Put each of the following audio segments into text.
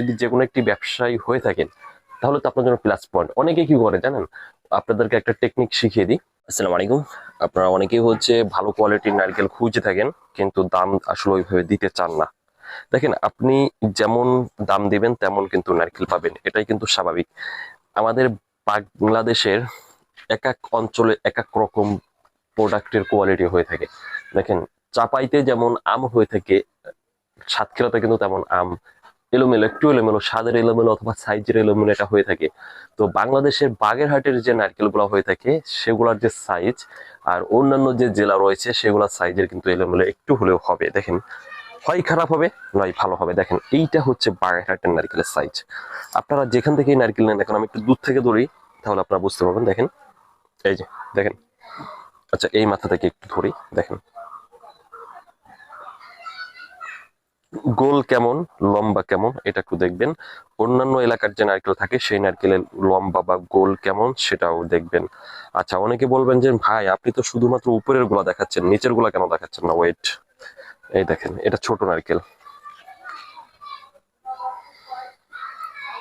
যদি যে কোনো একটি ব্যবসায়ী হয়ে থাকেন, তাহলে তো আপনার জন্য প্লাস পয়েন্ট অনেকে কি করে জানেন? আপনাদেরকে একটা টেকনিক শিখিয়ে দিই। আসসালামু আলাইকুম। আপনারা অনেকেই হচ্ছে ভালো কোয়ালিটির নারকেল খুঁজে থাকেন, কিন্তু দাম আসলে ওইভাবে দিতে চান না। দেখেন, আপনি যেমন দাম দিবেন, তেমন কিন্তু নারকেল পাবেন। এটাই কিন্তু স্বাভাবিক। আমাদের বাংলাদেশের এক এক অঞ্চলে এক এক রকম প্রোডাক্টের কোয়ালিটি হয়ে থাকে। দেখেন, চাপাইতে যেমন আম হয়ে থাকে, সাতক্ষীরাতে কিন্তু তেমন আম। এলোমেলো, একটু এলোমেলো, স্বাদের এলোমেলো অথবা সাইজের এলোমেলো এটা হয়ে থাকে। তো বাংলাদেশের বাগেরহাটের যে নারকেলগুলো হয়ে থাকে, সেগুলোর যে সাইজ আর অন্যান্য যে জেলা রয়েছে সেগুলোর সাইজের কিন্তু এলোমেলো একটু হলেও হবে। দেখেন, হয় খারাপ হবে, নয় ভালো হবে। দেখেন, এইটা হচ্ছে বাগেরহাটের নারকেলের সাইজ আপনারা যেখান থেকে নারকেল নেন এখন আমি একটু দূর থেকে ধরি, তাহলে আপনারা বুঝতে পারবেন। দেখেন, এই যে, দেখেন। আচ্ছা এই মাথা থেকে একটু ধরি, দেখেন। গোল কেমন, লম্বা কেমন, এটা একটু দেখবেন। অন্যান্য এলাকার যে নারকেল থাকে, সেই নারকেলের লম্বা বা গোল কেমন, সেটাও দেখবেন। আচ্ছা অনেকে বলবেন যে, ভাই, আপনি তো শুধুমাত্র উপরেরগুলা দেখাচ্ছেন, নিচেরগুলা কেন দেখাচ্ছেন না? ওয়েট এই দেখেন, এটা ছোট নারকেল।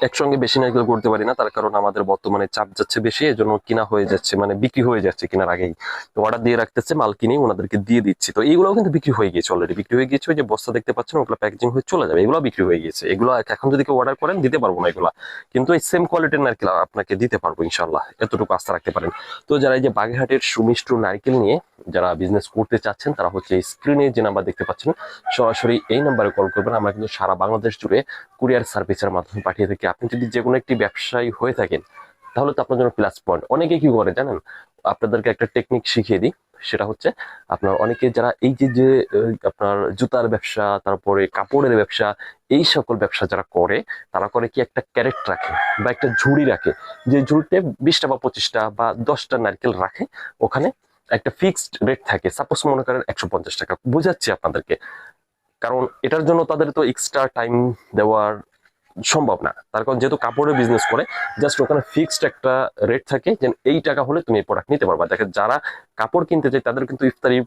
একসঙ্গে বেশি নারকেল করতে পারি না, তার কারণ আমাদের বর্তমানে চাপ যাচ্ছে বেশি, এজন্য কিনা হয়ে যাচ্ছে মানে বিক্রি হয়ে যাচ্ছে কিনার আগেই। তো অর্ডার দিয়ে রাখতেছে, মাল কিনে ওনাদেরকে দিয়ে দিচ্ছি। তো এইগুলোও কিন্তু বিক্রি হয়ে গিয়েছে অলরেডি বিক্রি হয়ে গিয়েছে যে বস্তা দেখতে পাচ্ছেন, ওগুলো প্যাকেজিং হয়ে চলে যাবে এগুলো বিক্রি হয়ে গিয়েছে। এগুলো এখন যদি কেউ অর্ডার করেন, দিতে পারব না এগুলা। কিন্তু এই সেম কোয়ালিটির নারকেল আপনাকে দিতে পারব ইনশাল্লাহ এতটুকু আস্থা রাখতে পারেন। তো যারা এই যে বাগেরহাটের সুমিষ্ট নারকেল নিয়ে যারা বিজনেস করতে চাচ্ছেন, তারা হচ্ছে স্ক্রিনে যে নাম্বার দেখতে পাচ্ছেন, সরাসরি এই নাম্বারে কল করবেন। আমরা কিন্তু সারা বাংলাদেশ জুড়ে কুরিয়ার সার্ভিসের মাধ্যমে পাঠিয়ে থাকি। আপনি যদি যে কোনো একটি ব্যবসায়ী হয়ে থাকেন, তাহলে তো আপনার জন্য প্লাস পয়েন্ট অনেকে কি করে জানেন? আপনাদেরকে একটা টেকনিক শিখিয়ে দিই। সেটা হচ্ছে আপনার অনেকে যারা এই যে যে আপনার জুতার ব্যবসা, তারপরে কাপড়ের ব্যবসা, এই সকল ব্যবসা যারা করে, তারা করে কি একটা ক্যারেট রাখে বা একটা ঝুড়ি রাখে। যে ঝুড়িতে বিশটা বা পঁচিশটা বা দশটা নারকেল রাখে, ওখানে একটা ফিক্সড রেট থাকে। সাপোজ মনে করেন একশো পঞ্চাশ টাকা। বোঝাচ্ছি আপনাদেরকে। কারণ এটার জন্য তাদের তো এক্সট্রা টাইম দেওয়ার সম্ভব না। তার কারণ যেহেতু কাপড়ের বিজনেস করে জাস্ট ওখানে ফিক্সড একটা রেট থাকে যে এই টাকা হলে তুমি এই প্রোডাক্ট নিতে পারবা। দেখেন যারা কাপড় কিনতে চায়, তাদের কিন্তু ইফতারি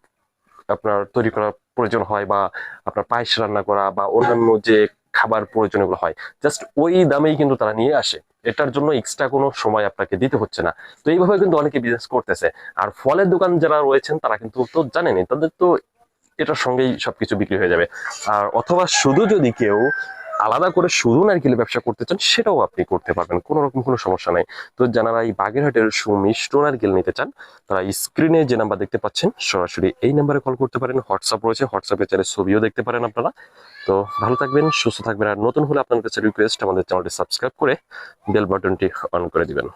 আপনার তৈরি করার প্রয়োজন হয় বা আপনার পায়েস রান্না করা বা অন্যান্য যে খাবার প্রয়োজন এগুলো হয়। জাস্ট ওই দামেই কিন্তু তারা নিয়ে আসে। এটার জন্য এক্সট্রা কোনো সময় আপনাকে দিতে হচ্ছে না। তো এইভাবে কিন্তু অনেকে বিজনেস করতেছে। আর ফলের দোকান যারা রয়েছেন, তারা কিন্তু তো জানেনই, তাদের তো এটার সঙ্গেই সবকিছু বিক্রি হয়ে যাবে। আর অথবা শুধু যদি কেউ আলাদা করে শুধু নারকেলের ব্যবসা করতে চান, সেটাও আপনি করতে পারবেন। কোনো রকম কোনো সমস্যা নাই। তো যারা এই বাগেরহাটের সুমিষ্ট নারকেল নিতে চান, তারা স্ক্রিনে যে নাম্বার দেখতে পাচ্ছেন, সরাসরি এই নাম্বারে কল করতে পারেন। হোয়াটসঅ্যাপ রয়েছে, হোয়াটসঅ্যাপে চাইলে ছবিও দেখতে পারেন আপনারা। তো ভালো থাকবেন, সুস্থ থাকবেন, আর নতুন হলে আপনার কাছে রিকোয়েস্ট আমাদের চ্যানেলটি সাবস্ক্রাইব করে বেল বাটনটি অন করে দিবেন।